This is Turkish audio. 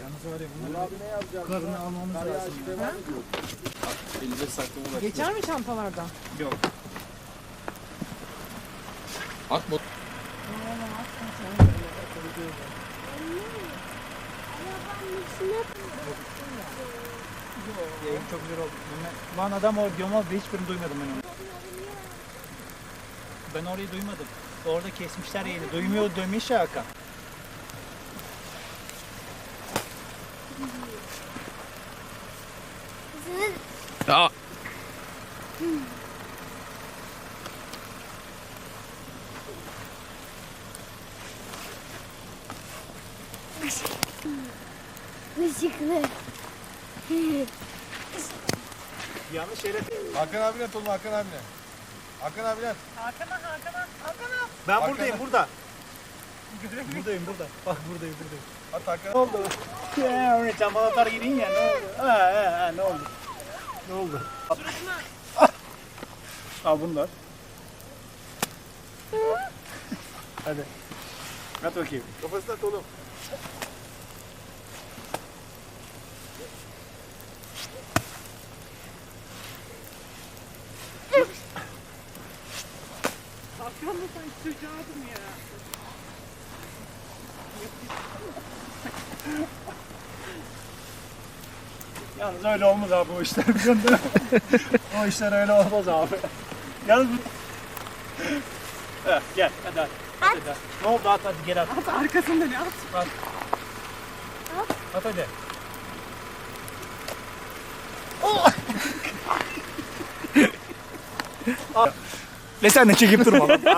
Yalnız var ya bunları Abi ne yazacağım? karını almamız Kar lazım. ediyor. Elinde saklama bak. Geçer mi çantalardan? Yok. At bot. Yayın çok güzel oldu. Ben, lan adam o gömaz hiçbirini duymadım ben onu. Ben orayı duymadım. Orada kesmişler yayını. Duymuyor demiş ya Hakan. Ya Işıklı. Yanlış yere... Hakan abine tolun Hakan abine. Hakan abine. Hakan'a Hakan'a Hakan'a. Ben Hakan- buradayım burada. buradayım burada. Bak buradayım buradayım. At Hakan. Ne oldu? Ya öyle çambalatlar girin ya ne oldu? Ha ha ha ne oldu? Ne oldu? Al bunlar. Hadi. At bakayım. Kafasına at oğlum. Sen çocuğaydın ya. Yalnız öyle olmaz abi o işler biliyorsun değil mi? o işler öyle olmaz abi. Yalnız. Heh, gel hadi hadi. Hadi, hadi. Ne oldu at hadi gel at. At arkasında ne at? At. At hadi. Ve sen de çekip durma.